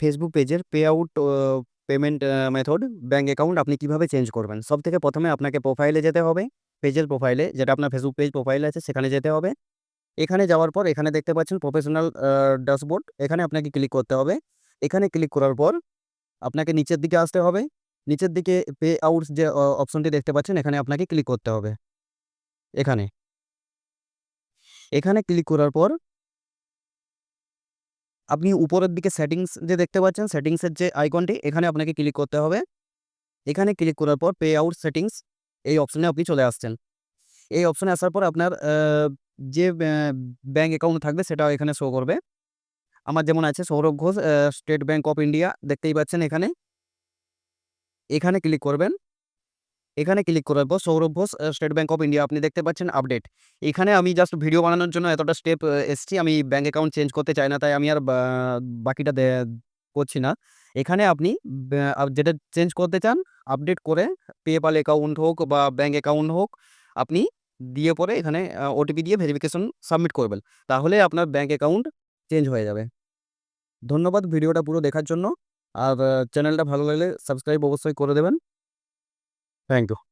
Facebook পেজের pay out payment method bank account আপনি কীভাবে চেঞ্জ করবেন? সব থেকে প্রথমে আপনাকে প্রোফাইলে যেতে হবে পেজের প্রোফাইলে যেটা আপনার ফেসবুক পেজ প্রোফাইল আছে, সেখানে যেতে হবে। এখানে যাওয়ার পর এখানে দেখতে পাচ্ছেন প্রফেশনাল ড্যাশবোর্ড এখানে আপনাকে ক্লিক করতে হবে। এখানে ক্লিক করার পর আপনাকে নিচের দিকে আসতে হবে। নিচের দিকে পে আউট যে অপশনটি দেখতে পাচ্ছেন, এখানে আপনাকে ক্লিক করতে হবে। এখানে। এখানে ক্লিক করার পর আপনি উপরের দিকে সেটিংস যে দেখতে পাচ্ছেন সেটিংসের যে আইকনটি এখানে আপনাকে ক্লিক করতে হবে। এখানে ক্লিক করার পর পে আউট সেটিংস এই অপশনে আপনি চলে আসছেন। এই অপশনে আসার পর আপনার যে ব্যাঙ্ক অ্যাকাউন্ট থাকবে সেটাও এখানে শো করবে। আমার যেমন আছে Sourav Ghosh State Bank of India দেখতেই পাচ্ছেন এখানে। এখানে ক্লিক করবেন। এখানে ক্লিক করার পর Sourav Ghosh State Bank of India আপনি দেখতে পাচ্ছেন আপডেট এখানে আমি জাস্ট ভিডিও বানানোর জন্য এতটা স্টেপ এসেছি। আমি ব্যাঙ্ক অ্যাকাউন্ট চেঞ্জ করতে চাই না, তাই আমি আর বাকিটা করছি না। এখানে আপনি যেটা চেঞ্জ করতে চান আপডেট করে পেপাল অ্যাকাউন্ট হোক বা ব্যাঙ্ক অ্যাকাউন্ট হোক, আপনি দিয়ে পরে এখানে ওটিপি দিয়ে ভেরিফিকেশন সাবমিট করবেন। তাহলে আপনার ব্যাঙ্ক অ্যাকাউন্ট চেঞ্জ হয়ে যাবে। ধন্যবাদ ভিডিওটা পুরো দেখার জন্য। আর চ্যানেলটা ভালো লাগলে সাবস্ক্রাইব অবশ্যই করে দেবেন। Thank you.